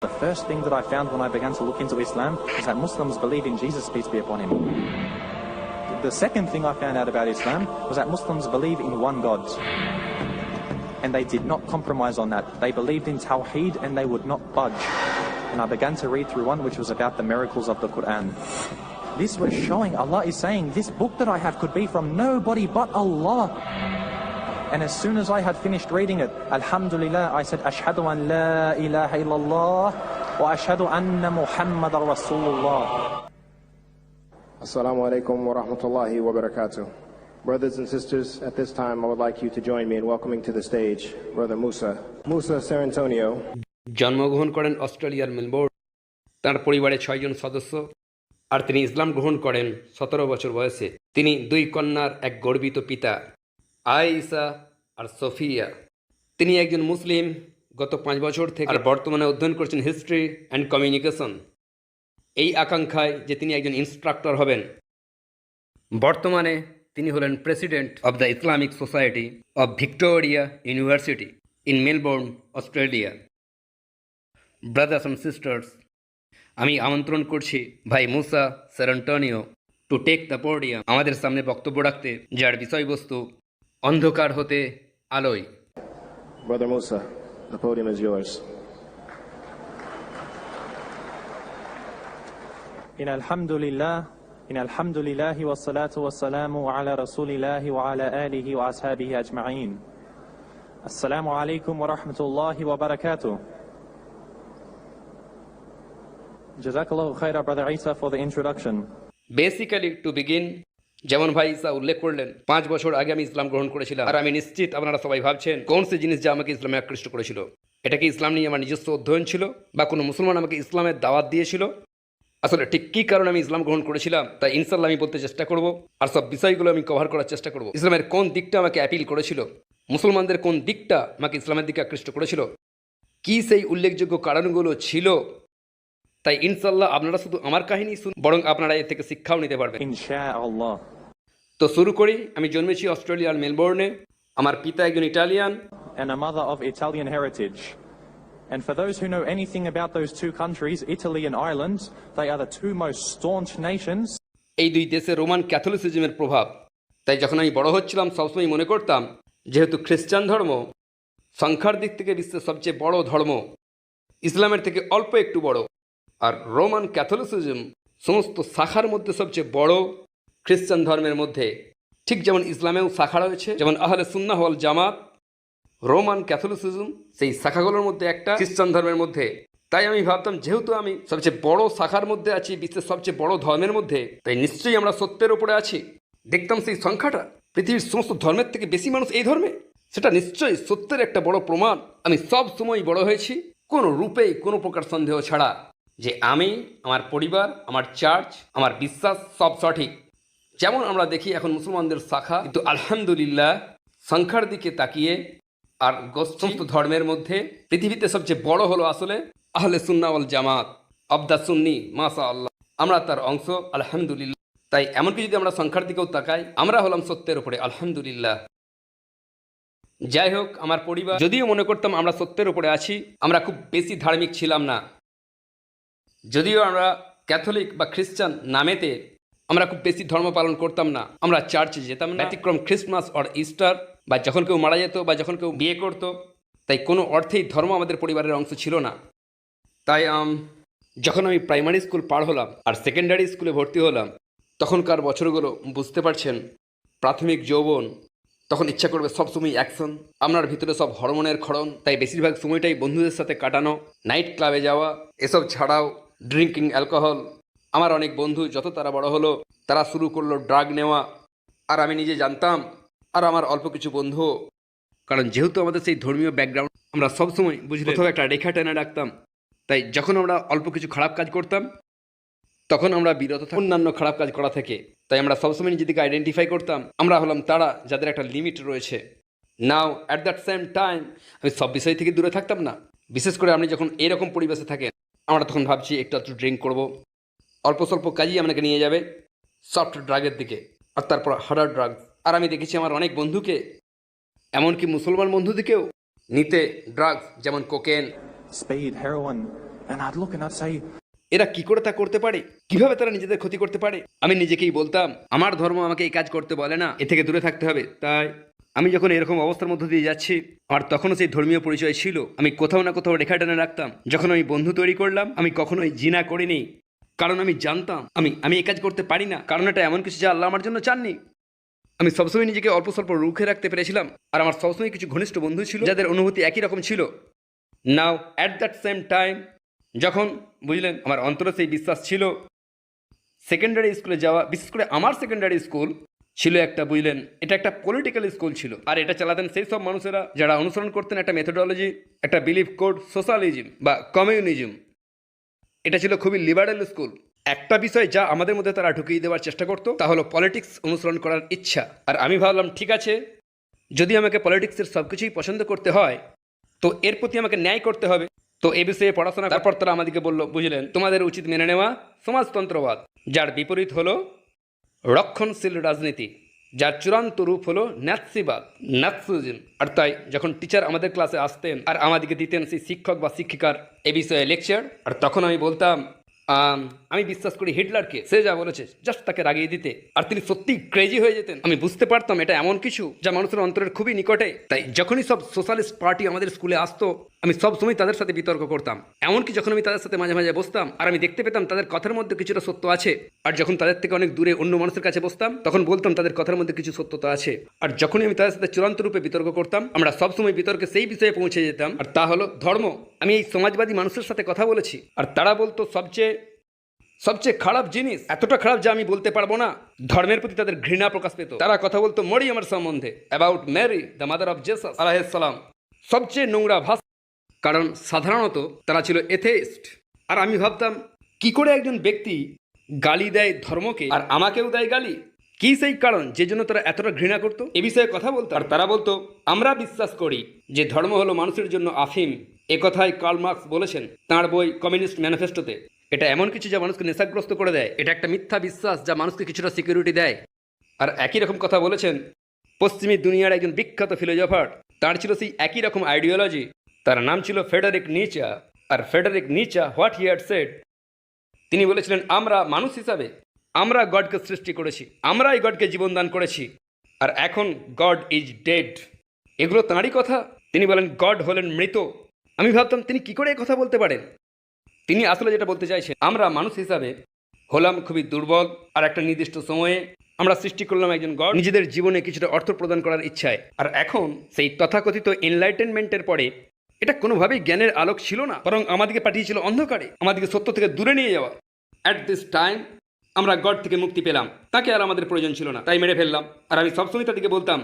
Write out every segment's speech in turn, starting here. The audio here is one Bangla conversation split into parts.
The first thing that I found when I began to look into Islam is that Muslims believe in Jesus, peace be upon him. The second thing I found out about Islam was that Muslims believe in one God. And they did not compromise on that. They believed in Tawheed and they would not budge. And I began to read through one which was about the miracles of the Quran. This was showing Allah is saying, This book that I have could be from nobody but Allah. And as soon as I had finished reading it, Alhamdulillah, I said, Ashhadu an la ilaha illallah wa ashhadu anna Muhammadar Rasulullah. Assalamu alaikum wa rahmatullahi wa barakatuh. Brothers and sisters, at this time I would like you to join me in welcoming to the stage Brother Musa. Musa Sarantonio জন্মগ্রহণ করেন অস্ট্রেলিয়ার মেলবোর্ন তার পরিবারে ছয়জন সদস্য আর তিনি ইসলাম গ্রহণ করেন সতেরো বছর বয়সে তিনি দুই কন্যার এক গর্বিত পিতা আয়েশা আর সোফিয়া। তিনি একজন মুসলিম গত পাঁচ বছর থেকে আর বর্তমানে অধ্যয়ন করছেন হিস্ট্রি অ্যান্ড কমিউনিকেশন। এই আকাঙ্ক্ষায় যে তিনি একজন ইনস্ট্রাক্টর হবেন। বর্তমানে তিনি হলেন president of the Islamic Society of Victoria University in Melbourne, Australia. Brothers and sisters আমি আমন্ত্রণ করছি ভাই Musa Cerantonio to take the podium আমাদের সামনে বক্তব্য রাখতে যার বিষয়বস্তু অন্ধকার হতে Aloy. Brother Musa, the podium is yours. إن الحمد لله إن الحمد لله والصلاة والسلام على رسول الله وعلى آله وأصحابه أجمعين السلام عليكم ورحمة الله وبركاته Jazakallah khaira, Brother Isa, for the introduction. Basically, to begin, যেমন ভাই ইসা উল্লেখ করলেন, পাঁচ বছর আগে আমি ইসলাম গ্রহণ করেছিলাম। আর আমি নিশ্চিত আপনারা সবাই ভাবছেন, কোন সে জিনিস যা আমাকে ইসলামে আকৃষ্ট করেছিল? এটা কি ইসলাম নিয়ে আমার নিজস্ব অধ্যয়ন ছিল? বা কোনো মুসলমান আমাকে ইসলামের দাওয়াত দিয়েছিল? আসলে ঠিক কী কারণে আমি ইসলাম গ্রহণ করেছিলাম তাই ইনশাল্লাহ আমি বলতে চেষ্টা করব, আর সব বিষয়গুলো আমি কভার করার চেষ্টা করব। ইসলামের কোন দিকটা আমাকে অ্যাপিল করেছিল? মুসলমানদের কোন দিকটা আমাকে ইসলামের দিকে আকৃষ্ট করেছিল? কি সেই উল্লেখযোগ্য কারণগুলো ছিল? তাই ইনশাল্লাহ আপনারা শুধু আমার কাহিনী শুন বরং আপনারা এর থেকে শিক্ষাও নিতে পারবেন। Insha'Allah. তো শুরু করি আমি জন্মেছি অস্ট্রেলিয়ার মেলবোর্নে আমার পিতা একজন Italian. And a mother of Italian heritage. And for those who know anything about those two countries, Italy and Ireland, they are the two most staunch nations. এই দুই দেশে রোমান ক্যাথলিসিজমের প্রভাব। তাই যখন আমি বড় হচ্ছিলাম সবসময় মনে করতাম যেহেতু খ্রিস্টান ধর্ম সংখ্যার দিক থেকে বিশ্বের সবচেয়ে বড় ধর্ম ইসলামের থেকে অল্প একটু বড়। আর রোমান ক্যাথলিসিজম সমস্ত শাখার মধ্যে সবচেয়ে বড় খ্রিস্টান ধর্মের মধ্যে। ঠিক যেমন ইসলামেও শাখা রয়েছে, যেমন আহলে সুন্নাহ ওয়াল জামাত, রোমান ক্যাথলিসিজম সেই শাখাগুলোর মধ্যে একটা খ্রিস্টান ধর্মের মধ্যে। তাই আমি ভাবতাম, যেহেতু আমি সবচেয়ে বড় শাখার মধ্যে আছি, বিশ্বের সবচেয়ে বড় ধর্মের মধ্যে, তাই নিশ্চয়ই আমরা সত্যের ওপরে আছি। দেখতাম সেই সংখ্যাটা, পৃথিবীর সমস্ত ধর্মের থেকে বেশি মানুষ এই ধর্মে। সেটা নিশ্চয়ই সত্যের একটা বড় প্রমাণ। আমি সব সময় বড় হয়েছি, কোনো রূপেই কোনো প্রকার সন্দেহ ছাড়া। যে আমি আমার পরিবার আমার চার্চ আমার বিশ্বাস সব সঠিক। যেমন আমরা দেখি এখন মুসলমানদের শাখা কিন্তু আলহামদুলিল্লাহ সংখ্যার দিকে তাকিয়ে আর সমস্ত ধর্মের মধ্যে পৃথিবীতে সবচেয়ে বড় হলো আসলে আহলে সুন্নাওয়াল জামাত আবদা সুন্নি মাসা আল্লাহ আমরা তার অংশ আলহামদুলিল্লাহ। তাই এমনকি যদি আমরা সংখ্যার দিকেও তাকাই আমরা হলাম সত্যের উপরে আলহামদুলিল্লাহ। যাই হোক আমার পরিবার যদিও মনে করতাম আমরা সত্যের উপরে আছি আমরা খুব বেশি ধার্মিক ছিলাম না। যদিও আমরা ক্যাথলিক বা খ্রিস্টান নামেতে আমরা খুব বেশি ধর্ম পালন করতাম না, আমরা চার্চে যেতাম না। ব্যতিক্রম খ্রিস্টমাস অর ইস্টার, বা যখন কেউ মারা যেত বা যখন কেউ বিয়ে করতো, তাই কোনো অর্থেই ধর্ম আমাদের পরিবারের অংশ ছিল না। তাই যখন আমি প্রাইমারি স্কুল পার হলাম আর সেকেন্ডারি স্কুলে ভর্তি হলাম, তখনকার বছরগুলো বুঝতে পারছেন, প্রাথমিক যৌবন, তখন ইচ্ছা করবে সবসময় অ্যাকশন, আপনার ভিতরে সব হরমোনের ক্ষরণ, তাই বেশিরভাগ সময়টাই বন্ধুদের সাথে কাটানো, নাইট ক্লাবে যাওয়া, এসব ছাড়াও ড্রিঙ্কিং অ্যালকোহল আমার অনেক বন্ধু যত তারা বড় হলো তারা শুরু করল ড্রাগ নেওয়া। আর আমি নিজে জানতাম আর আমার অল্প কিছু বন্ধু কারণ যেহেতু আমাদের সেই ধর্মীয় ব্যাকগ্রাউন্ড আমরা সবসময় বুঝলে কোথাও একটা রেখা টেনে রাখতাম। তাই যখন আমরা অল্প কিছু খারাপ কাজ করতাম তখন আমরা বিরত অন্যান্য খারাপ কাজ করা থেকে। তাই আমরা সবসময় নিজেদেরকে আইডেন্টিফাই করতাম। আমরা হলাম তারা যাদের একটা লিমিট রয়েছে। Now at that same time আমি সব বিষয় থেকে দূরে থাকতাম না। বিশেষ করে আপনি যখন এরকম পরিবেশে থাকেন আমরা তখন ভাবছি একটু একটু ড্রিঙ্ক করব। অল্প স্বল্প কাজই আপনাকে নিয়ে যাবে সফট ড্রাগের দিকে আর তারপর হার্ডার ড্রাগ আর আমি দেখেছি আমার অনেক বন্ধুকে এমনকি মুসলমান বন্ধুদিকেও নিতে ড্রাগস যেমন কোকেন এরা কি করে তা করতে পারে? কীভাবে তারা নিজেদের ক্ষতি করতে পারে? আমি নিজেকেই বলতাম আমার ধর্ম আমাকে এই কাজ করতে বলে না এ থেকে দূরে থাকতে হবে। তাই আমি যখন এরকম অবস্থার মধ্য দিয়ে যাচ্ছি, আর তখনও সেই ধর্মীয় পরিচয় ছিল, আমি কোথাও না কোথাও রেখা টেনে রাখতাম। যখন আমি বন্ধু তৈরি করলাম, আমি কখনোই জিনা করিনি। কারণ আমি জানতাম, আমি আমি এই কাজ করতে পারি না। কারণ এটা এমন কিছু যা আল্লাহ আমার জন্য চাননি। আমি সবসময় নিজেকে অল্প স্বল্প রুখে রাখতে পেরেছিলাম, আর আমার সবসময় কিছু ঘনিষ্ঠ বন্ধু ছিল, যাদের অনুভূতি একই রকম ছিল। Now at that same time যখন, বুঝলেন, আমার অন্তরে সেই বিশ্বাস ছিল সেকেন্ডারি স্কুলে যাওয়া, বিশেষ করে আমার সেকেন্ডারি স্কুল ছিল একটা বুঝলেন, এটা একটা পলিটিক্যাল স্কুল ছিল। আর এটা চালাতেন সেই সব মানুষেরা যারা অনুসরণ করতেন একটা মেথোডোলজি একটা বিলিফ কোড সোশ্যালিজম বা কমিউনিজম এটা ছিল খুবই লিবারেল স্কুল একটা বিষয় যা আমাদের মধ্যে তারা ঢুকিয়ে দেওয়ার চেষ্টা করতো, তা হলো পলিটিক্স অনুসরণ করার ইচ্ছা। আর আমি ভাবলাম, ঠিক আছে, যদি আমাকে পলিটিক্সের সব কিছুই পছন্দ করতে হয়, তো এর প্রতি আমাকে ন্যায় করতে হবে। তো এ বিষয়ে পড়াশোনা তারপর তারা আমাদেরকে বলল, বুঝলেন, তোমাদের উচিত মেনে নেওয়া সমাজতন্ত্রবাদ, যার বিপরীত হলো রক্ষণশীল রাজনীতি, যার চূড়ান্ত রূপ হলো ন্যাৎসিবাদ ন্যাৎসিজম আর তাই যখন টিচার আমাদের ক্লাসে আসতেন আর আমাদেরকে দিতেন সেই শিক্ষক বা শিক্ষিকার এ বিষয়ে লেকচার আর তখন আমি বলতাম, আমি বিশ্বাস করি হিটলারকে, সে যা বলেছে জাস্ট তাকে রাগিয়ে দিতে। আর তিনি সত্যি ক্রেজি হয়ে যেতেন। আমি বুঝতে পারতাম এটা এমন কিছু যা মানুষের অন্তরের খুবই নিকটে। তাই যখনই সব সোশ্যালিস্ট পার্টি আমাদের স্কুলে আসতো আমি সব সময় তাদের সাথে বিতর্ক করতাম। এমনকি যখন আমি তাদের সাথে মাঝে মাঝে বসতাম আর আমি দেখতে পেতাম তাদের কথার মধ্যে কিছুটা সত্য আছে। আর যখন তাদের থেকে অনেক দূরে অন্য মানুষের কাছে বসতাম, তখন বলতাম তাদের কথার মধ্যে কিছু সত্যতা আছে। আর যখনই আমি তাদের সাথে চূড়ান্ত রূপে বিতর্ক করতাম, আমরা সবসময় বিতর্কে সেই বিষয়ে পৌঁছে যেতাম। আর তা হলো ধর্ম। আমি এই সমাজবাদী মানুষের সাথে কথা বলেছি। আর তারা বলতো, সবচেয়ে সবচেয়ে খারাপ জিনিস এতটা খারাপ যে আমি বলতে পারব না। ধর্মের প্রতি তাদের ঘৃণা প্রকাশ পেত। তারা কথা বলতো, মরি আমার সম্বন্ধে about Mary the mother of Jesus আলাহিসাল্লাম সবচেয়ে নোংরা ভাষা কারণ সাধারণত তারা ছিল এথেইস্ট। আর আমি ভাবতাম, কি করে একজন ব্যক্তি গালি দেয় ধর্মকে আর আমাকেও দেয় গালি? কি সেই কারণ যে জন্য তারা এতটা ঘৃণা করতো? এ বিষয়ে কথা বলতো। আর তারা বলতো, আমরা বিশ্বাস করি যে ধর্ম হলো মানুষের জন্য আফিম। এ কথাই কার্ল মার্কস বলেছেন তাঁর বই কমিউনিস্ট ম্যানিফেস্টোতে। এটা এমন কিছু যা মানুষকে নেশাগ্রস্ত করে দেয়। এটা একটা মিথ্যা বিশ্বাস যা মানুষকে কিছুটা সিকিউরিটি দেয়। আর একই রকম কথা বলেছেন পশ্চিমী দুনিয়ার একজন বিখ্যাত ফিলোজফার তার ছিল সেই একই রকম আইডিওলজি তার নাম ছিল Friedrich Nietzsche. R Friedrich Nietzsche what he had said? তিনি বলেছিলেন, আমরা মানুষ হিসাবে, আমরা গডকে সৃষ্টি করেছি, আমরাই গডকে জীবন দান করেছি, আর এখন গড ইজ ডেড। এগুলো তাঁরই কথা? তিনি বলেন, গড হলেন মৃত। আমি ভাবতাম, তিনি কি করে কথা বলতে পারেন? তিনি আসলে যেটা বলতে চাইছেন, আমরা মানুষ হিসাবে হলাম খুবই দুর্বল, আর একটা নির্দিষ্ট সময়ে আমরা সৃষ্টি করলাম একজন গড, নিজেদের জীবনে কিছুটা অর্থ প্রদান করার ইচ্ছায়। আর এখন সেই তথাকথিত এনলাইটেনমেন্টের পরে এটা কোনোভাবেই জ্ঞানের আলোক ছিল না বরং আমাদেরকে পাঠিয়েছিল অন্ধকারে আমাদেরকে সত্য থেকে দূরে নিয়ে যাওয়া। অ্যাট দিস টাইম আমরা গড থেকে মুক্তি পেলাম। তাকে আর আমাদের প্রয়োজন ছিল না তাই মেরে ফেললাম। আর আমি সবসময় তাদেরকে বলতাম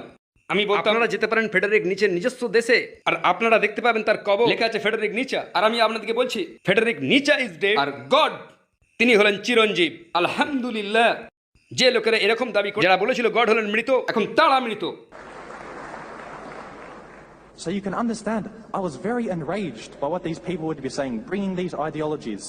আমি বলতাম আপনারা যেতে পারেন ফেডারিক নিচের নিজস্ব দেশে। আর আপনারা দেখতে পাবেন তার কবর। লেখা আছে ফেডারিক নিচা। আর আমি আপনাদেরকে বলছি ফেডারিক নিচা ইজ ডেড আর গড তিনি হলেন চিরঞ্জীব। আলহামদুলিল্লাহ। যে লোকেরা এরকম দাবি করে যারা বলেছিল গড হলেন মৃত এখন তারা মৃত। So you can understand, I was very enraged by what these people would be saying, bringing these ideologies.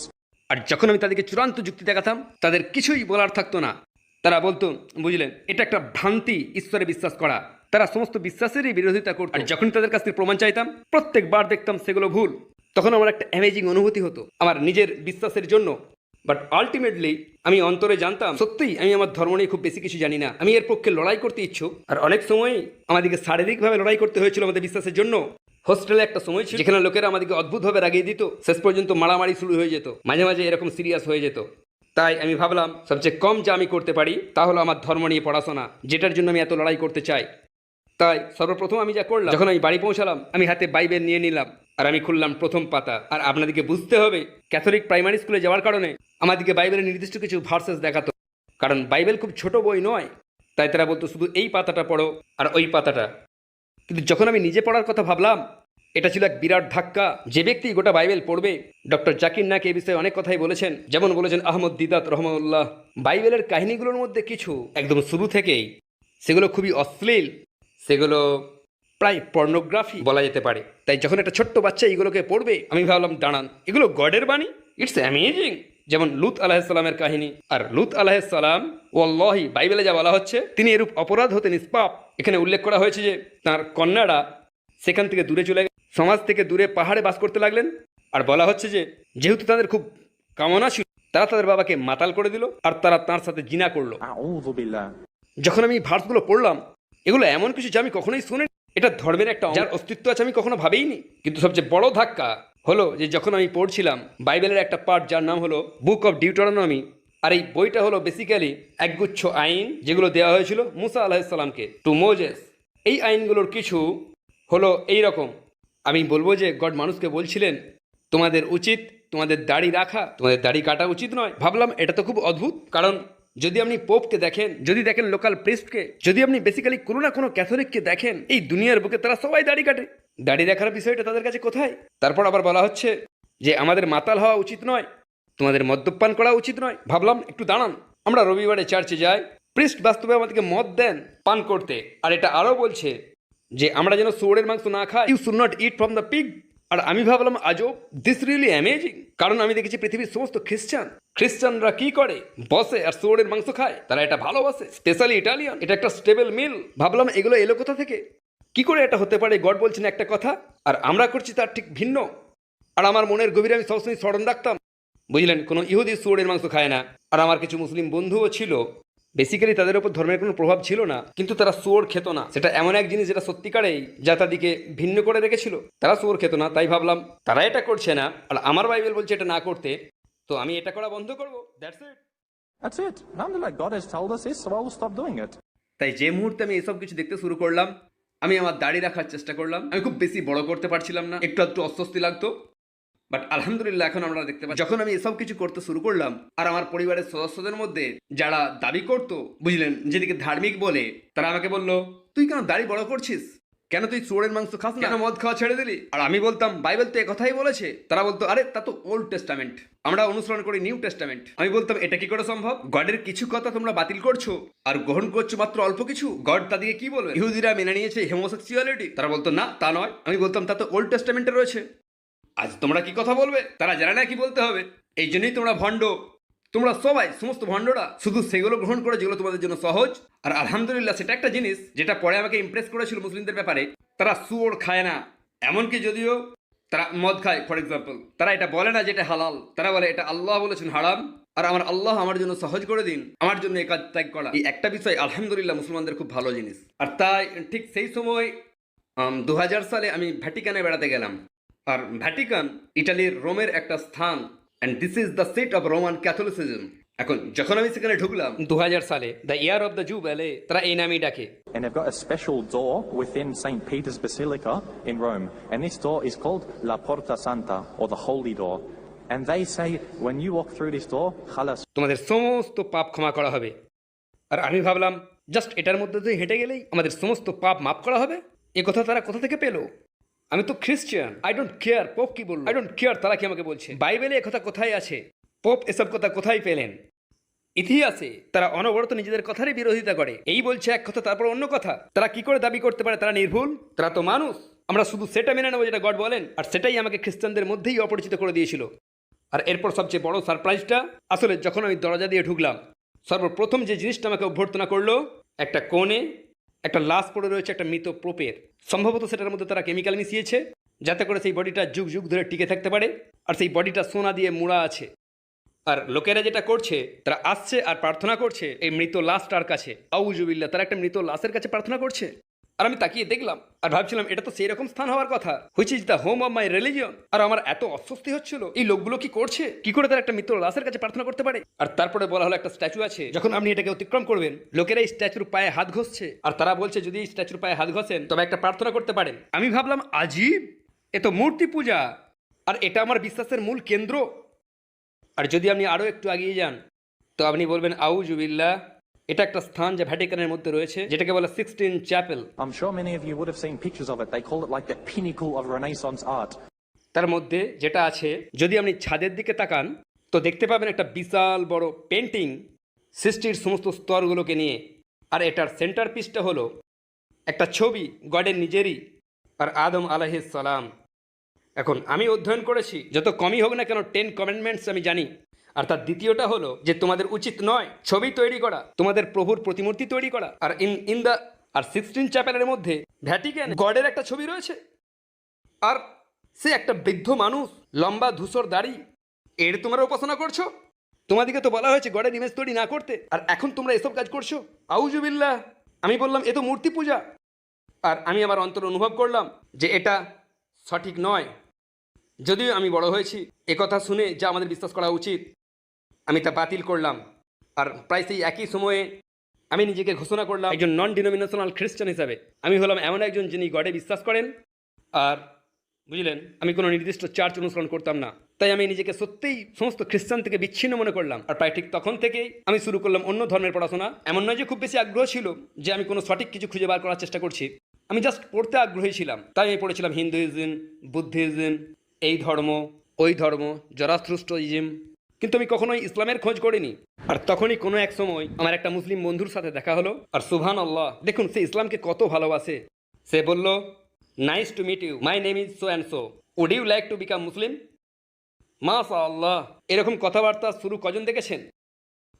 আর যখন আমি তাদেরকে চূড়ান্ত যুক্তি দেখাতাম তাদের কিছুই বলার থাকতো না। তারা বলতো বুঝলেন এটা একটা ভ্রান্তি ঈশ্বরে বিশ্বাস করা। তারা সমস্ত বিশ্বাসেরই বিরোধিতা করত। আর যখন তাদের কাছ থেকে প্রমাণ চাইতাম প্রত্যেকবার দেখতাম সেগুলো ভুল। তখন আমার একটা অ্যামেজিং অনুভূতি হতো। আমার নিজের বিশ্বাসের জন্য বাট আলটিমেটলি আমি অন্তরে জানতাম, সত্যিই আমি আমার ধর্ম নিয়ে খুব বেশি কিছু জানি না। আমি এর পক্ষে লড়াই করতে ইচ্ছুক। আর অনেক সময় আমাদেরকে শারীরিকভাবে লড়াই করতে হয়েছিল আমাদের বিশ্বাসের জন্য। হোস্টেলে একটা সময় ছিল, যেখানে লোকেরা আমাদেরকে অদ্ভুতভাবে রাগিয়ে দিত। শেষ পর্যন্ত মারামারি শুরু হয়ে যেত। মাঝে মাঝে এরকম সিরিয়াস হয়ে যেত। তাই আমি ভাবলাম, সবচেয়ে কম যা আমি করতে পারি, তা হলো আমার ধর্ম নিয়ে পড়াশোনা, যেটার জন্য আমি এত লড়াই করতে চাই। তাই সর্বপ্রথম আমি যা করলাম, যখন আমি বাড়ি পৌঁছালাম, আমি হাতে বাইবেল নিয়ে নিলাম। আর আমি খুললাম প্রথম পাতা। আর আপনাদেরকে বুঝতে হবে ক্যাথলিক প্রাইমারি স্কুলে যাওয়ার কারণে আমাদেরকে বাইবেলের নির্দিষ্ট কিছু ভার্সেস দেখাতো। কারণ বাইবেল খুব ছোট বই নয়, তাই তারা বলতো, শুধু এই পাতাটা পড়ো আর ওই পাতাটা। কিন্তু যখন আমি নিজে পড়ার কথা ভাবলাম, এটা ছিল এক বিরাট ধাক্কা। যে ব্যক্তি গোটা বাইবেল পড়বে, ডক্টর জাকির নাক এ বিষয়ে অনেক কথাই বলেছেন। যেমন বলেছেন আহমদ দিদাত রহমউল্লাহ, বাইবেলের কাহিনীগুলোর মধ্যে কিছু একদম শুরু থেকেই, সেগুলো খুবই অশ্লীল, সেগুলো প্রায় পর্নোগ্রাফি বলা যেতে পারে। তাই যখন একটা ছোট্ট বাচ্চা এগুলোকে পড়বে আমি ভাবলাম দাঁড়ান এগুলো গডের বাণী? ইটস অ্যামেজিং যেমন লুত আলাহিসাল্লামের কাহিনী। আর লুত আলাহিসাল্লাম ওয়াল্লাহি বাইবেলে যা বলা হচ্ছে তিনি এরূপ অপরাধ হতে নিষ্পাপ। এখানে উল্লেখ করা হয়েছে যে তার কন্যারা সেখান থেকে দূরে চলে সমাজ থেকে দূরে পাহাড়ে বাস করতে লাগলেন। আর বলা হচ্ছে যে যেহেতু তাদের খুব কামনা ছিল তারা তাদের বাবাকে মাতাল করে দিল আর তারা তার সাথে জিনা করল। যখন আমি ভার্সগুলো পড়লাম এগুলো এমন কিছু যা আমি কখনোই শুনি এটা ধর্মের একটা যার অস্তিত্ব আছে আমি কখনো ভাবেইনি। কিন্তু সবচেয়ে বড় ধাক্কা হলো যে যখন আমি পড়ছিলাম, বাইবেলের একটা পার্ট যার নাম হলো বুক অফ ডিউটারনমি, আর এই বইটা হলো বেসিক্যালি একগুচ্ছ আইন যেগুলো দেওয়া হয়েছিল মুসা আলাহিসাল্লামকে টু মোজেস এই আইনগুলোর কিছু হলো এই রকম। আমি বলব যে গড মানুষকে বলছিলেন, তোমাদের উচিত তোমাদের দাড়ি রাখা, তোমাদের দাড়ি কাটা উচিত নয়। ভাবলাম এটা তো খুব অদ্ভুত, কারণ যদি আপনি পোপকে দেখেন, যদি দেখেন লোকাল প্রিস্টকে যদি আপনি বেসিক্যালি কোনো না কোনো ক্যাথলিককে দেখেন, এই দুনিয়ার বুকে তারা সবাই দাড়ি কাটে। দাড়ি দেখার বিষয়টা তাদের কাছে কোথায়? তারপর আবার বলা হচ্ছে যে, আমাদের মাতাল হওয়া উচিত নয়, তোমাদের মদ্যপান করা উচিত নয়। ভাবলাম, একটু দাঁড়ান। আমরা রবিবারে চার্চে যাই প্রিস্ট বাস্তবে আমাদেরকে মদ দেন, পান করতে। আর এটা আরও বলছে যে, আমরা যেন শুয়োরের মাংস না খাই you should not eat from the pig আর আমি ভাবলাম আজও দিস রিয়েলি অ্যামেজিং কারণ আমি দেখেছি পৃথিবীর সমস্ত খ্রিস্টান খ্রিস্টানরা কি করে? বসে আর শুয়োরের মাংস খায়, তারা এটা ভালোবাসে। স্পেশালি ইটালিয়ান এটা একটা স্টেবল মিল ভাবলাম এগুলো এলো কোথা থেকে? কি করে এটা হতে পারে? গড বলছেন একটা কথা, আর আমরা করছি তার ঠিক ভিন্ন। আর আমার মনের গভীরে আমি সবসময় স্মরণ রাখতাম। বুঝলেন, কোনো ইহুদি শুয়োরের মাংস খায় না। আর আমার কিছু মুসলিম বন্ধুও ছিল বেসিক্যালি তাদের উপর ধর্মের কোনো প্রভাব ছিল না কিন্তু তারা শুয়োর খেত না। সেটা এমন এক জিনিস যেটা সত্যিকারেই যা তাদেরকে ভিন্ন করে রেখেছিল। তারা শুয়োর খেত না তাই ভাবলাম তারা এটা করছে না আর আমার বাইবেল বলছে এটা না করতে তো আমি এটা করা বন্ধ করব। That's it That's it. Alhamdulillah, God has told us this, so I will stop doing it. তাই যে মুহূর্তে আমি এসব কিছু দেখতে শুরু করলাম আমি আমার দাড়ি রাখার চেষ্টা করলাম। আমি খুব বেশি বড় করতে পারছিলাম না একটু একটু অস্বস্তি লাগতো। বাট আলহামদুলিল্লাহ এখন আমরা দেখতে পাচ্ছি যখন আমি এসব কিছু করতে শুরু করলাম আর আমার পরিবারের সদস্যদের মধ্যে যারা দাবি করতো বুঝলেন যেদিকে ধার্মিক বলে তারা আমাকে বলল তুই কেন দাড়ি বড় করছিস? কেন তুই চোরের মাংস খাস না? কেন মদ খাওয়া ছেড়ে দিলি? আর আমি বলতাম বাইবেল তো কথাই বলেছে। তারা বলতো আরে তা তো ওল্ড টেস্টামেন্ট আমরা অনুসরণ করি নিউ টেস্টামেন্ট আমি বলতাম এটা কি করে সম্ভব? গডের কিছু কথা তোমরা বাতিল করছ আর গ্রহণ করছ মাত্র অল্প কিছু? গড তাদেরকে কি বলবে? ইহুদিরা মেনে নিয়েছে হেমোসেক্সুয়ালিটি তারা বলতো না তা নয়। আমি বলতাম তা তো ওল্ড টেস্টামেন্টে রয়েছে। আজ তোমরা কি কথা বলবে? তারা জানে না কি বলতে হবে। এই জন্যই তোমরা ভণ্ড। তোমরা সবাই, সমস্ত ভণ্ডরা, শুধু সেগুলো গ্রহণ করে যেগুলো তোমাদের জন্য সহজ। আর আলহামদুলিল্লাহ, সেটা একটা জিনিস যেটা পরে আমাকে ইমপ্রেস করেছিল মুসলিমদের ব্যাপারে। তারা সুয়োর খায় না। এমনকি যদিও তারা মদ খায় ফর এক্সাম্পল তারা এটা বলে না যে এটা হালাল। তারা বলে, এটা আল্লাহ বলেছেন হারাম। আর আমার আল্লাহ আমার জন্য সহজ করে দিন। আমার জন্য এই কাজ ত্যাগ করা। এই একটা বিষয় আলহামদুলিল্লাহ মুসলমানদের খুব ভালো জিনিস। আর তাই, ঠিক সেই সময় দু হাজার সালে আমি ভ্যাটিকানে বেড়াতে গেলাম। আর ভ্যাটিকান ইটালির রোমের একটা স্থান and this is the seat of Roman Catholicism এখন যখন আমি সেখানে ঢুকলাম দু হাজার সালে the year of the jubilee তারা এই নামেই ডাকে And they've got a special door within St. Peter's Basilica in Rome. And this door is called La Porta Santa, or the Holy Door. And they say when you walk through this door, khalas, তোমাদের সমস্ত পাপ ক্ষমা করা হবে আর আমি ভাবলাম জাস্ট এটার মধ্যে দিয়ে হেঁটে গেলেই আমাদের সমস্ত পাপ মাফ করা হবে এ কথা তারা কোথা থেকে পেল আমি তো খ্রিস্টান। আই ডোন্ট কেয়ার পোপ কি বলল? আই ডোন্ট কেয়ার তারা কি আমাকে বলছে? বাইবেলে এ কথা কোথায় আছে? পোপ এসব কথা কোথায় পেলেন? ইতিহাসে তারা অনবরত নিজেদের কথারই বিরোধিতা করে। এই বলছে এক কথা তারপর অন্য কথা। তারা কি করে দাবি করতে পারে? তারা নির্ভুল? তারা তো মানুষ। আমরা শুধু সেটা মেনে নেব যেটা গড বলেন আর সেটাই আমাকে খ্রিস্টানদের মধ্যেই অপরিচিত করে দিয়েছিল। আর এরপর সবচেয়ে বড় সারপ্রাইজটা আসলে যখন আমি দরজা দিয়ে ঢুকলাম সর্বপ্রথম যে জিনিসটা আমাকে অভ্যর্থনা করল একটা কোণে একটা লাশ পড়ে রয়েছে, একটা মৃত প্রোপের। সম্ভবত সেটার মধ্যে তারা কেমিক্যাল মিশিয়েছে, যাতে করে সেই বডিটা যুগ যুগ ধরে টিকে থাকতে পারে, আর সেই বডিটা সোনা দিয়ে মোড়া আছে। আর লোকেরা যেটা করছে, তারা আসছে আর প্রার্থনা করছে, এই মৃত লাশটার কাছে। আউজুবিল্লা তারা একটা মৃত লাশের কাছে প্রার্থনা করছে? আর আমি তাকিয়ে দেখলাম আর ভাবছিলাম, এটা তো সেই রকম স্থান হওয়ার কথা। Which is the home of my religion আর আমার এত অস্বস্তি হচ্ছিল, এই লোকগুলো কি করছে? কি করে তারা একটা মিত্র লাশের কাছে প্রার্থনা করতে পারে? আর তারপরে বলা হলো, একটা স্ট্যাচু আছে। যখন আপনি এটাকে অতিক্রম করবেন, লোকেরা এই স্ট্যাচুর পায়ে হাত ঘষছে। আর তারা বলছে, যদি এই স্ট্যাচুর পায়ে হাত ঘষেন, তবে একটা প্রার্থনা করতে পারেন। আমি ভাবলাম, আজীব! এ তো মূর্তি পূজা। আর এটা আমার বিশ্বাসের মূল কেন্দ্র। আর যদি আপনি আরও একটু এগিয়ে যান, তো আপনি বলবেন আউজুবিল্লা এটা একটা স্থান যা ভ্যাটিকানের মধ্যে রয়েছে যেটাকে বলে Sistine Chapel I'm sure many of you would have seen pictures of it. They call it like the pinnacle of Renaissance art. তার মধ্যে যেটা আছে যদি আপনি ছাদের দিকে তাকান তো দেখতে পাবেন একটা বিশাল বড় পেন্টিং সৃষ্টির সমস্ত স্তরগুলোকে নিয়ে আর এটার সেন্টার পিসটা হলো একটা ছবি গডের নিজেরই আর আদম আলাহিস সালাম এখন আমি অধ্যয়ন করেছি যত কমই হোক না কেন টেন কমেন্টমেন্টস আমি জানি আর তার দ্বিতীয়টা হলো যে তোমাদের উচিত নয় ছবি তৈরি করা, তোমাদের প্রভুর প্রতিমূর্তি তৈরি করা। আর ইন ইন দ্য আর সিক্সটিন চ্যাপেলের মধ্যে ভ্যাটিকান গডের একটা ছবি রয়েছে। আর সে একটা বৃদ্ধ মানুষ, লম্বা ধূসর দাড়ি, এর তোমরা উপাসনা করছ? তোমাদিকে তো বলা হয়েছে গডের ইমেজ তৈরি না করতে। আর এখন তোমরা এসব কাজ করছ? আউজুবিল্লাহ আমি বললাম, এ তো মূর্তি পূজা। আর আমি আমার অন্তর অনুভব করলাম যে এটা সঠিক নয়। যদিও আমি বড় হয়েছি একথা শুনে যা আমাদের বিশ্বাস করা উচিত আমি তা বাতিল করলাম। আর প্রায় সেই একই সময়ে আমি নিজেকে ঘোষণা করলাম, একজন নন ডিনোমিনেশনাল খ্রিস্টান হিসাবে। আমি হলাম এমন একজন যিনি গডে বিশ্বাস করেন। আর বুঝলেন, আমি কোনো নির্দিষ্ট চার্চ অনুসরণ করতাম না। তাই আমি নিজেকে সত্যিই সমস্ত খ্রিস্টান থেকে বিচ্ছিন্ন মনে করলাম। আর প্রায় ঠিক তখন থেকেই আমি শুরু করলাম অন্য ধর্মের পড়াশোনা। এমন নয় যে খুব বেশি আগ্রহ ছিল যে আমি কোনো সঠিক কিছু খুঁজে বার করার চেষ্টা করছি। আমি জাস্ট পড়তে আগ্রহী ছিলাম। তাই আমি পড়েছিলাম হিন্দুইজম বুদ্ধিজম এই ধর্ম, ওই ধর্ম জরাথ্রুস্টইজম কিন্তু আমি কখনোই ইসলামের খোঁজ করিনি। আর তখনই কোনো এক সময় আমার একটা মুসলিম বন্ধুর সাথে দেখা হলো। আর সুহান আল্লাহ দেখুন, সে ইসলামকে কত ভালোবাসে। সে বলল nice to meet you my name is so and so would you like to become Muslim মা আল্লাহ এরকম কথাবার্তা শুরু কজন দেখেছেন?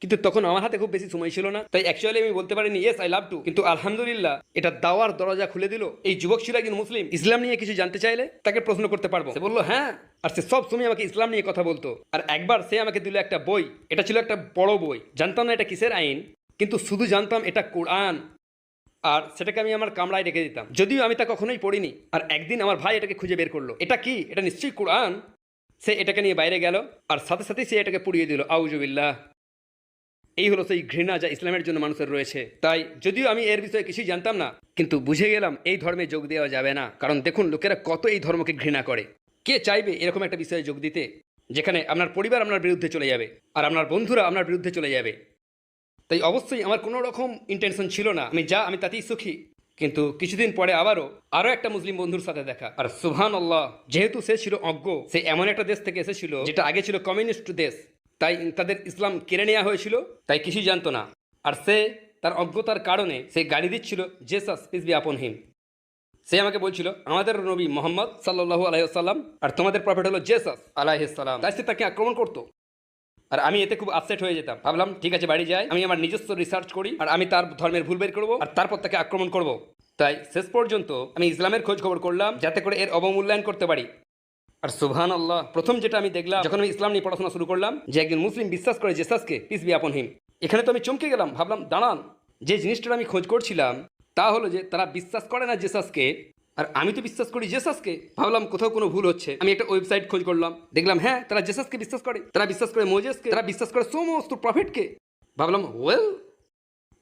কিন্তু তখন আমার হাতে খুব বেশি সময় ছিল না। তাই অ্যাকচুয়ালি আমি বলতে পারিনি ইয়েস আই লাভ টু কিন্তু আলহামদুলিল্লাহ, এটা দাওয়ার দরজা খুলে দিল। এই যুবক ছিল একজন মুসলিম। ইসলাম নিয়ে কিছু জানতে চাইলে তাকে প্রশ্ন করতে পারব। সে বলল হ্যাঁ। আর সে সব সময় আমাকে ইসলাম নিয়ে কথা বলতো। আর একবার সে আমাকে দিল একটা বই। এটা ছিল একটা বড় বই। জানতাম না এটা কিসের আইন। কিন্তু শুধু জানতাম এটা কোরআন। আর সেটাকে আমি আমার কামড়ায় রেখে দিতাম। যদিও আমি তা কখনোই পড়িনি। আর একদিন আমার ভাই এটাকে খুঁজে বের করল। এটা কি? এটা নিশ্চয়ই কোরআন? সে এটাকে নিয়ে বাইরে গেল। আর সাথে সাথেই সে এটাকে পুড়িয়ে দিল। আউজুবিল্লাহ এই হলো সেই ঘৃণা যা ইসলামের জন্য মানুষের রয়েছে। তাই যদিও আমি এর বিষয়ে কিছুই জানতাম না, কিন্তু বুঝে গেলাম এই ধর্মে যোগ দেওয়া যাবে না। কারণ দেখুন, লোকেরা কত এই ধর্মকে ঘৃণা করে। কে চাইবে এরকম একটা বিষয়ে যোগ দিতে? যেখানে আপনার পরিবার আপনার বিরুদ্ধে চলে যাবে, আর আপনার বন্ধুরা আপনার বিরুদ্ধে চলে যাবে। তাই অবশ্যই আমার কোনো রকম ইন্টেনশন ছিল না। আমি যা, আমি তাতেই সুখী। কিন্তু কিছুদিন পরে আবারও আরও একটা মুসলিম বন্ধুর সাথে দেখা। আর সুহান আল্লাহ যেহেতু সে ছিল অজ্ঞ, সে এমন একটা দেশ থেকে এসেছিল, যেটা আগে ছিল কমিউনিস্ট দেশ। তাই তাদের ইসলাম কেড়ে নেওয়া হয়েছিল, তাই কিছুই জানতো না। আর সে তার অজ্ঞতার কারণে সে গাড়ি দিচ্ছিল, জেসাস পিস বি আপন হিম সে আমাকে বলছিল, আমাদের নবী মোহাম্মদ সাল্লাহু আলাইসাল্লাম আর তোমাদের প্রফেট হলো জেসাস আলাইসাল্লাম তাই সে তাকে আক্রমণ করতো। আর আমি এতে খুব আপসেট হয়ে যেতাম। ভাবলাম, ঠিক আছে, বাড়ি যাই। আমি আমার নিজস্ব রিসার্চ করি আর আমি তার ধর্মের ভুল বের করব আর তারপর তাকে আক্রমণ করব। তাই শেষ পর্যন্ত আমি ইসলামের খোঁজ খবর করলাম, যাতে করে এর অবমূল্যায়ন করতে পারি। আর সুবহান আল্লাহ প্রথম যেটা আমি দেখলাম, যখন আমি ইসলাম নিয়ে পড়াশোনা শুরু করলাম, যে একজন মুসলিম বিশ্বাস করে জেসাসকে পিস বি আপন হিম এখানে তো আমি চমকে গেলাম, ভাবলাম, দাঁড়ান, যে জিনিসটা আমি খোঁজ করছিলাম, তা হলো যে তারা বিশ্বাস করে না জেসাসকে আর আমি তো বিশ্বাস করি জেসাসকে ভাবলাম কোথাও কোনো ভুল হচ্ছে। আমি একটা ওয়েবসাইট খোঁজ করলাম, দেখলাম হ্যাঁ তারা জেসাসকে বিশ্বাস করে, তারা বিশ্বাস করে মোজেসকে, তারা বিশ্বাস করে সমস্ত প্রফিটকে। ভাবলাম ওয়েল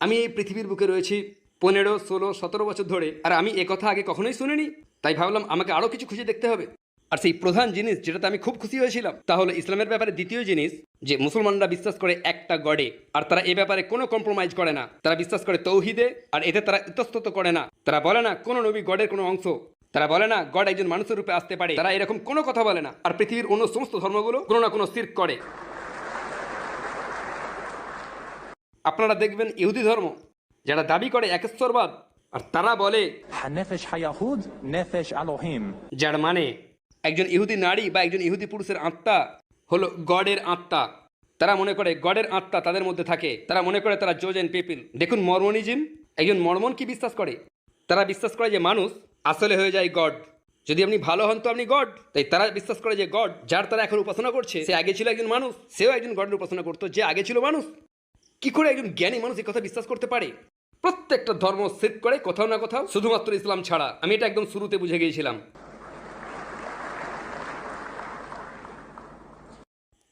আমি এই পৃথিবীর বুকে রয়েছি পনেরো, ষোলো, সতেরো বছর ধরে, আর আমি এ কথা আগে কখনোই শুনিনি। তাই ভাবলাম, আমাকে আরও কিছু খুঁজে দেখতে হবে। আর সেই প্রধান জিনিস যেটাতে আমি খুব খুশি হয়েছিলাম তাহলে ইসলামের ব্যাপারে দ্বিতীয় জিনিস যে মুসলমানরা বিশ্বাস করে একটা গডে আর তারা এ ব্যাপারে কোনো কম্প্রোমাইজ করে না। তারা বিশ্বাস করে তৌহিদে আর এতে তারা ইতস্তত করে না। তারা বলে না কোনো নবী গডের কোনো অংশ। তারা বলে না গড একজন মানুষের রূপে আসতে পারে। তারা এরকম কোনো কথা বলে না। আর পৃথিবীর অন্য সমস্ত ধর্মগুলো কোনো না কোনো সির্ক করে। আপনারা দেখবেন ইহুদি ধর্ম যারা দাবি করে একেশ্বরবাদ আর তারা বলে যার মানে একজন ইহুদি নারী বা একজন ইহুদি পুরুষের আত্মা হলো গডের আত্মা। তারা মনে করে গডের আত্মা তাদের মধ্যে থাকে। তারা মনে করে তারা জোজেন পিপিল। দেখুন মর্মনিজিম, একজন মর্মন কি বিশ্বাস করে? তারা বিশ্বাস করে যে মানুষ আসলে হয়ে যায় গড। যদি আপনি ভালো হন তো আপনি গড। তাই তারা বিশ্বাস করে যে গড, যার তারা এখন উপাসনা করছে, সে আগে ছিল একজন মানুষ, সেও একজন গডের উপাসনা করতো, যে আগে ছিল মানুষ। কি করে একজন জ্ঞানী মানুষ এই কথা বিশ্বাস করতে পারে? প্রত্যেকটা ধর্ম সেট করে কোথাও না কোথাও, শুধুমাত্র ইসলাম ছাড়া। আমি এটা একদম শুরুতে বুঝে গিয়েছিলাম।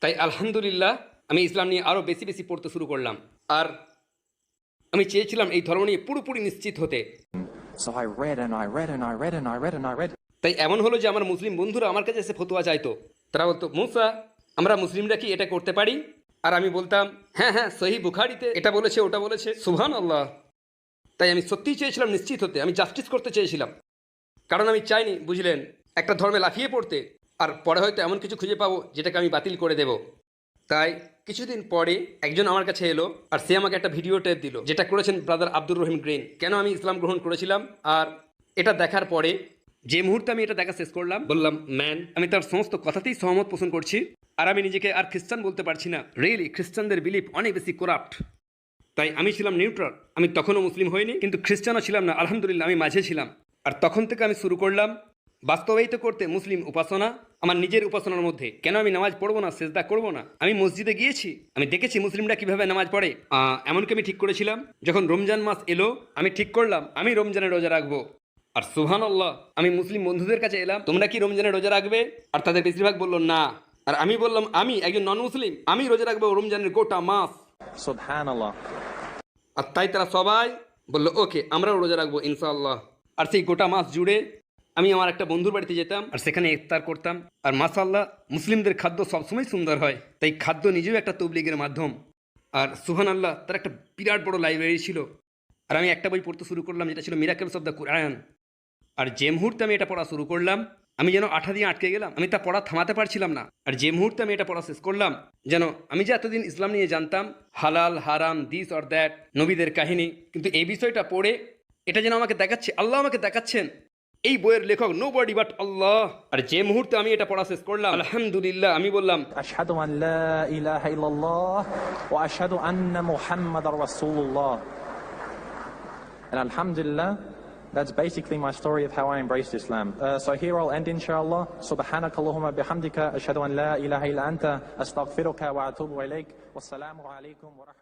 তাই আলহামদুলিল্লাহ আমি ইসলাম নিয়ে আরও বেশি বেশি পড়তে শুরু করলাম। আর আমি চেয়েছিলাম এই ধর্ম নিয়ে পুরোপুরি নিশ্চিত হতে. তাই এমন হলো যে আমার মুসলিম বন্ধুরা আমার কাছে এসে ফতোয়া চাইতো। তারা বলতো মুসা আমরা মুসলিমরা কি এটা করতে পারি? আর আমি বলতাম হ্যাঁ হ্যাঁ সহি বুখারিতে এটা বলেছে ওটা বলেছে। সুহান আল্লাহ তাই আমি সত্যিই চেয়েছিলাম নিশ্চিত হতে আমি জাস্টিস করতে চেয়েছিলাম। কারণ আমি চাইনি বুঝলেন একটা ধর্মে লাফিয়ে পড়তে। আর পরে হয়তো এমন কিছু খুঁজে পাবো যেটাকে আমি বাতিল করে দেব। তাই কিছুদিন পরে একজন আমার কাছে এলো আর সে আমাকে একটা ভিডিও টেপ দিল, যেটা করেছেন ব্রাদার আব্দুর রহিম গ্রিন। কেন আমি ইসলাম গ্রহণ করেছিলাম? আর এটা দেখার পরে যে মুহূর্তে আমি এটা দেখা শেষ করলাম, বললাম, ম্যান, আমি তার সমস্ত কথাতেই সহমত পোষণ করছি। আর আমি নিজেকে আর খ্রিস্টান বলতে পারছি না। রিয়েলি খ্রিস্টানদের বিলিফ অনেক বেশি করাপ্ট তাই আমি ছিলাম নিউট্রাল আমি তখনও মুসলিম হইনি, কিন্তু খ্রিস্টানও ছিলাম না। আলহামদুলিল্লাহ, আমি মাঝে ছিলাম। আর তখন থেকে আমি শুরু করলাম বাস্তবায়িত করতে মুসলিম উপাসনা আমার নিজের উপাসনার মধ্যে। কেন আমি নামাজ পড়ব না সেজদা করব না? আমি মসজিদে গিয়েছি আমি দেখেছি মুসলিমরা কীভাবে নামাজ পড়ে। এমনকি আমি ঠিক করেছিলাম যখন রমজান মাস এলো আমি ঠিক করলাম আমি রমজানের রোজা রাখব। আর সুহান আল্লাহ আমি মুসলিম বন্ধুদের কাছে এলাম তোমরা কি রমজানের রোজা রাখবে? আর তাদের বেশিরভাগ বলল না। আর আমি বললাম আমি একজন নন মুসলিম আমি রোজা রাখব রমজানের গোটা মাস. আর তাই তারা সবাই বলল ওকে আমরাও রোজা রাখব ইনশাআল্লাহ। আর সেই গোটা মাস জুড়ে আমি আমার একটা বন্ধুর বাড়িতে যেতাম। আর সেখানে ইফতার করতাম। আর মাসাল্লাহ মুসলিমদের খাদ্য সবসময় সুন্দর হয়। তাই খাদ্য নিজেও একটা তবলিগের মাধ্যম। আর সুহান আল্লাহ তার একটা বিরাট বড় লাইব্রেরি ছিল। আর আমি একটা বই পড়তে শুরু করলাম, যেটা ছিল মিরাকেলস অফ দ্য কোরআন আর যে মুহূর্তে আমি এটা পড়া শুরু করলাম, আমি যেন আঠা দিয়ে আটকে গেলাম। আমি তা পড়া থামাতে পারছিলাম না। আর যে মুহূর্তে আমি এটা পড়া শেষ করলাম, যেন আমি যে এতদিন ইসলাম নিয়ে জানতাম, হালাল, হারাম দিস অর দ্যাট নবীদের কাহিনী, কিন্তু এই বিষয়টা পড়ে, এটা যেন আমাকে দেখাচ্ছে, আল্লাহ আমাকে দেখাচ্ছেন। এই বইয়ের লেখক নো বডি বাট আল্লাহ আর যে মুহূর্তে আমি এটা পড়া শেষ করলাম আলহামদুলিল্লাহ আমি বললাম أشهد أن لا إله إلا الله وأشهد أن محمد رسول الله And Alhamdulillah, that's basically my story of how I embraced Islam. Uh, so here I'll end inshallah. سبحانك اللهم بحمدك أشهد أن لا إله إلا أنت أستغفرك وأتوب إليك والسلام عليكم ورحمة الله